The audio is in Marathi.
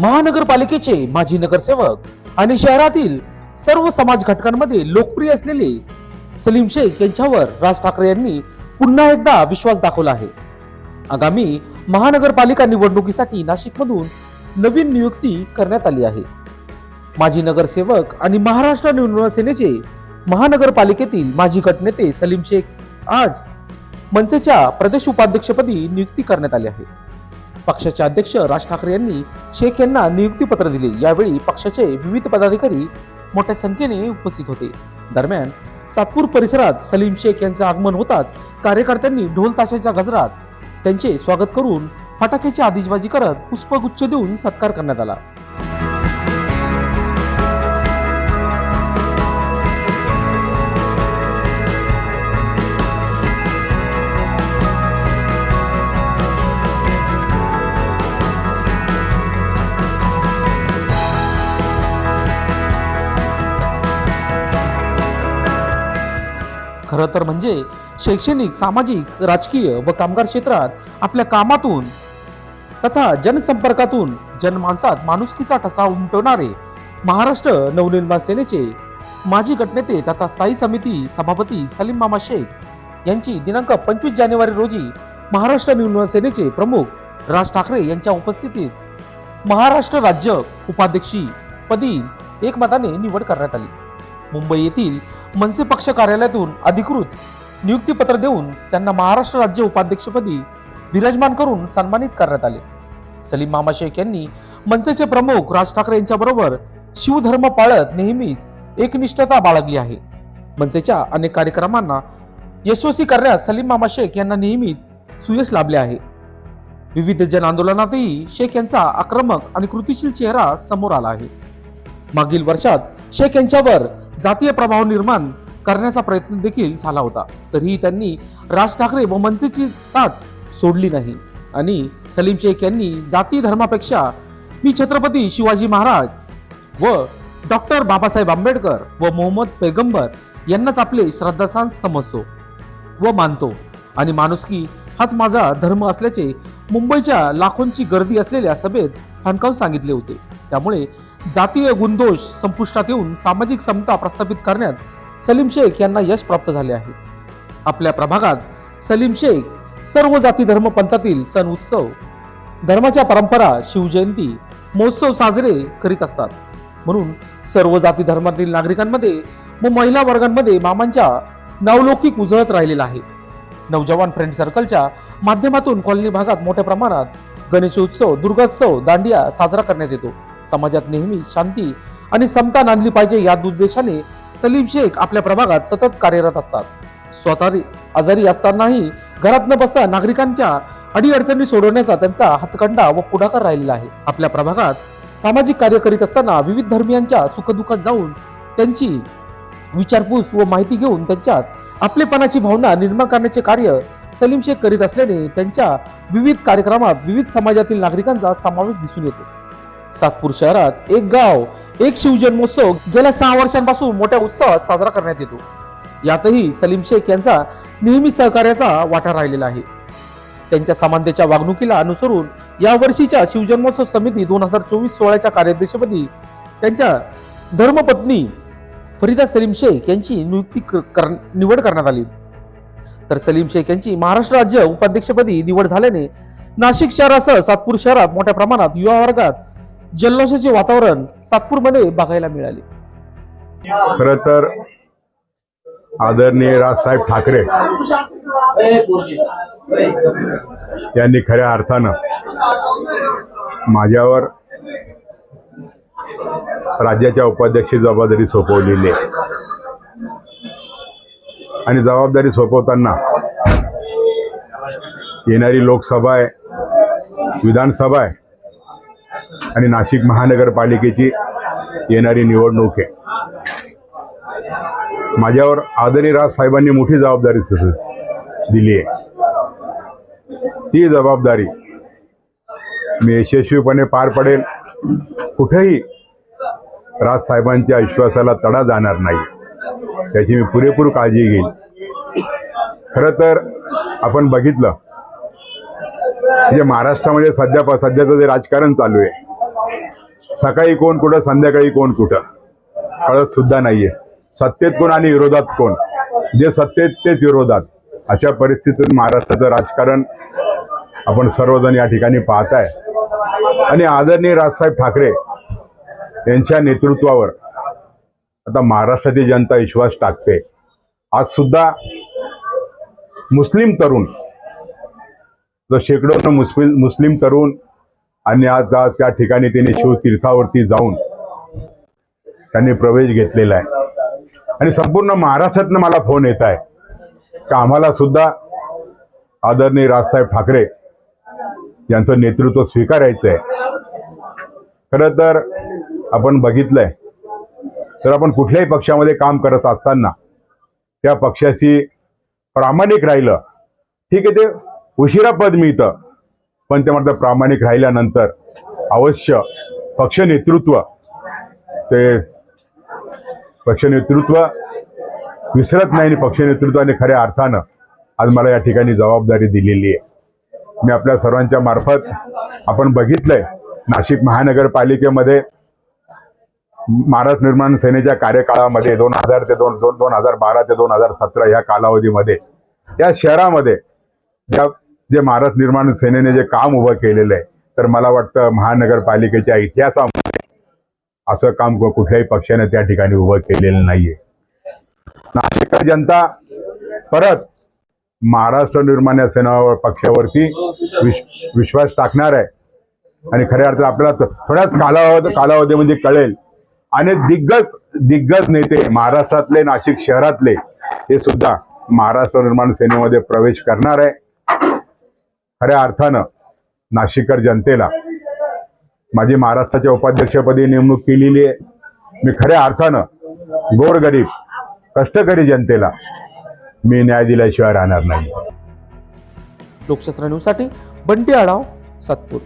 महानगरपालिकेचे माजी नगरसेवक आणि शहरातील सर्व समाज घटकांमध्ये लोकप्रिय असलेले सलीम शेख यांच्यावर राज ठाकरे यांनी पुन्हा एकदा विश्वास दाखवला आहे. आगामी महानगरपालिका निवडणुकीसाठी नाशिकमधून नवीन नियुक्ती करण्यात आली आहे. माजी नगरसेवक आणि महाराष्ट्र निवडणूक सेनेचे महानगरपालिकेतील माजी गटनेते सलीम शेख आज मनसेच्या प्रदेश उपाध्यक्षपदी नियुक्ती करण्यात आली आहे. पक्षाचे अध्यक्ष राज ठाकरे यांनी शेख यांना नियुक्तीपत्र दिले. यावेळी पक्षाचे विविध पदाधिकारी मोठ्या संख्येने उपस्थित होते. दरम्यान सातपूर परिसरात सलीम शेख यांचे आगमन होतात कार्यकर्त्यांनी ढोल ताशाच्या गजरात त्यांचे स्वागत करून फटाक्याची आतिषबाजी करत पुष्पगुच्छ देऊन सत्कार करण्यात आला. खरं तर म्हणजे शैक्षणिक सामाजिक राजकीय व कामगार क्षेत्रात आपल्या कामातून तथा जनसंपर्कातून जनमानसात माणुसकीचा ठसा उमटवणारे महाराष्ट्र नवनिर्माण सेनेचे माजी गटनेते तथा स्थायी समिती सभापती सलीम मामा शेख यांची दिनांक पंचवीस जानेवारी रोजी महाराष्ट्र नवनिर्माण सेनेचे प्रमुख राज ठाकरे यांच्या उपस्थितीत महाराष्ट्र राज्य उपाध्यक्षी पदी एकमताने निवड करण्यात आली. मुंबई येथील मनसे पक्ष कार्यालयातून अधिकृत नियुक्तीपत्र देऊन त्यांना महाराष्ट्र राज्य उपाध्यक्षपदी विराजमान करून सन्मानित करण्यात आले. सलीम मामा शेख यांनी मनसेचे प्रमुख राज ठाकरे यांच्या बरोबर शिवधर्म पाळत नेहमीच एकनिष्ठता बाळगली आहे. मनसेच्या अनेक कार्यक्रमांना यशस्वी करण्यात सलीम मामा शेख यांना नेहमीच सुयश लाभले आहे. विविध जन आंदोलनातही शेख यांचा आक्रमक आणि कृतिशील चेहरा समोर आला आहे. मागील वर्षात शेख यांच्यावर जातीय प्रभाव निर्माण करण्याचा प्रयत्न देखील झाला होता. तरीही त्यांनी राज ठाकरे व मनसेची साथ सोडली नाही. आणि सलीम शेख यांनी जाती धर्मापेक्षा मी छत्रपती शिवाजी महाराज व डॉक्टर बाबासाहेब आंबेडकर व मोहम्मद पैगंबर यांनाच आपले श्रद्धास्थान समजतो व मानतो. आणि माणुसकी हाच माझा धर्म असल्याचे मुंबईच्या लाखोंची गर्दी असलेल्या सभेत ठणकावून सांगितले होते. त्यामुळे जातीय गुणदोष संपुष्टात येऊन सामाजिक समता प्रस्थापित करण्यात सलीम शेख यांना यश प्राप्त झाले आहे. आपल्या प्रभागात सलीम शेख सर्व जाती धर्म पंथातील सण उत्सव धर्माच्या परंपरा शिवजयंती महोत्सव साजरे करीत असतात. म्हणून सर्व जाती धर्मातील नागरिकांमध्ये व महिला वर्गांमध्ये मामांच्या नावलौकिक उजळत राहिलेला आहे. नवजवान फ्रेंड सर्कलच्या माध्यमातून कॉलनी भागात मोठ्या प्रमाणात गणेशोत्सव दुर्गोत्सव दांडिया साजरा करण्यात येतो. समाजात नेहमी शांती आणि समता नांदली पाहिजे या उद्देशाने सलीम शेख आपल्या प्रभागात सतत कार्यरत असतात. स्वतः आजारी असतानाही घरात न बसता नागरिकांच्या अडीअडचणी सोडवण्याचा त्यांचा हातखंडा व पुढाकार राहिलेला आहे. आपल्या प्रभागात सामाजिक कार्य करीत असताना विविध धर्मियांच्या सुखदुःखात जाऊन त्यांची विचारपूस व माहिती घेऊन त्यांच्यात आपलेपणाची भावना निर्माण करण्याचे कार्य सलीम शेख करीत असल्याने त्यांच्या विविध कार्यक्रमात विविध समाजातील नागरिकांचा समावेश दिसून येतो. सातपूर शहरात एक गाव एक शिवजन्मोत्सव गेल्या सहा वर्षांपासून मोठ्या उत्साहात साजरा करण्यात येतो. यातही सलीम शेख यांचा नेहमी सहकार्याचा वाटा राहिलेला आहे. त्यांच्या समानतेच्या वागणुकीला अनुसरून या वर्षीच्या शिवजन्मोत्सव समिती दोन हजार चोवीस सोळाच्या कार्याध्यक्षपदी त्यांच्या धर्मपत्नी फरीदा सलीम शेख यांची नियुक्ती कर- निवड करण्यात आली. तर सलीम शेख यांची महाराष्ट्र राज्य उपाध्यक्षपदी निवड झाल्याने नाशिक शहरासह सातपूर शहरात मोठ्या प्रमाणात युवा वर्गात जल्लोषाचे वातावरण सातपूरमध्ये बघायला मिळाले. खर तर आदरणीय राजसाहेब ठाकरे यांनी खऱ्या अर्थानं माझ्यावर राज्याच्या उपाध्यक्ष जबाबदारी सोपवलेली आहे. आणि जबाबदारी सोपवताना येणारी लोकसभा आहे विधानसभा आहे आणि नाशिक महानगरपालिकेची येणारी निवडणूक आहे. माझ्यावर आदरणीय राज साहेबांनी मोठी जबाबदारी दिली आहे. ती जबाबदारी मी यशस्वीपणे पार पडेल. कुठेही राज साहेबांच्या विश्वासाला तडा जाणार नाही. त्याची मी पुरेपूर काळजी घेईल खरं तर आपण बघितलं म्हणजे महाराष्ट्रामध्ये सध्या सध्याचं जे राजकारण चालू आहे सकाळी कोण कुठं संध्याकाळी कोण कुठं कळत सुद्धा नाहीये. सत्तेत कोण आणि विरोधात कोण? जे सत्तेत तेच विरोधात. अशा परिस्थितीत महाराष्ट्राचं राजकारण आपण सर्वजण या ठिकाणी पाहताय. आणि आदरणीय राजसाहेब ठाकरे यांच्या नेतृत्वावर आता महाराष्ट्राची जनता विश्वास टाकते. आज सुद्धा मुस्लिम तरुण जो शेकडो मुस्लिम मुस्लिम तरुण आणि आज आज त्या ठिकाणी त्यांनी शिवतीर्थावरती जाऊन त्यांनी प्रवेश घेतलेला आहे. आणि संपूर्ण महाराष्ट्रातनं मला फोन येत आहे. का आम्हाला सुद्धा आदरणीय राजसाहेब ठाकरे यांचं नेतृत्व स्वीकारायचं आहे खरं तर आपण बघितलंय. तर आपण कुठल्याही पक्षामध्ये काम करत असताना त्या पक्षाशी प्रामाणिक राहिलं ठीक आहे ते उशिरा पद मिळतं. पण ते म्हणतात प्रामाणिक राहिल्यानंतर अवश्य पक्ष नेतृत्व ते पक्ष नेतृत्व विसरत नाही आणि पक्ष नेतृत्वाने खऱ्या अर्थानं आज मला या ठिकाणी जबाबदारी दिलेली आहे. मी आपल्या सर्वांच्या मार्फत आपण बघितलंय नाशिक महानगरपालिकेमध्ये महाराष्ट्र निर्माण सेनेच्या कार्यकाळामध्ये दोन हजार ते दोन दोन दोन हजार बारा ते दोन हजार सतरा या कालावधीमध्ये या शहरामध्ये ज्या जे महाराष्ट्र निर्माण सेनेने जे काम उभं केलेलं आहे तर मला वाटतं महानगरपालिकेच्या इतिहासामध्ये असं काम कुठल्याही पक्षाने त्या ठिकाणी उभं केलेलं नाहीये. नाशिककर जनता परत महाराष्ट्र निर्माण सेना पक्षावरती विश- विश्वास टाकणार आहे. आणि खऱ्या अर्थात आपल्याला थोड्याच कालावधी कालावधीमध्ये कळेल. आणि दिग्गज दिग्गज नेते महाराष्ट्रातले नाशिक शहरातले हे सुद्धा महाराष्ट्र निर्माण सेनेमध्ये प्रवेश करणार आहे. खऱ्या अर्थानं नाशिककर जनतेला माझी महाराष्ट्राच्या उपाध्यक्षपदी नेमणूक केलेली आहे. मी खऱ्या अर्थानं गोरगरीब कष्टकरी जनतेला मी न्याय दिल्याशिवाय राहणार नाही. लोकशास्त्र न्यूजसाठी बंटी आढाव सातपूर.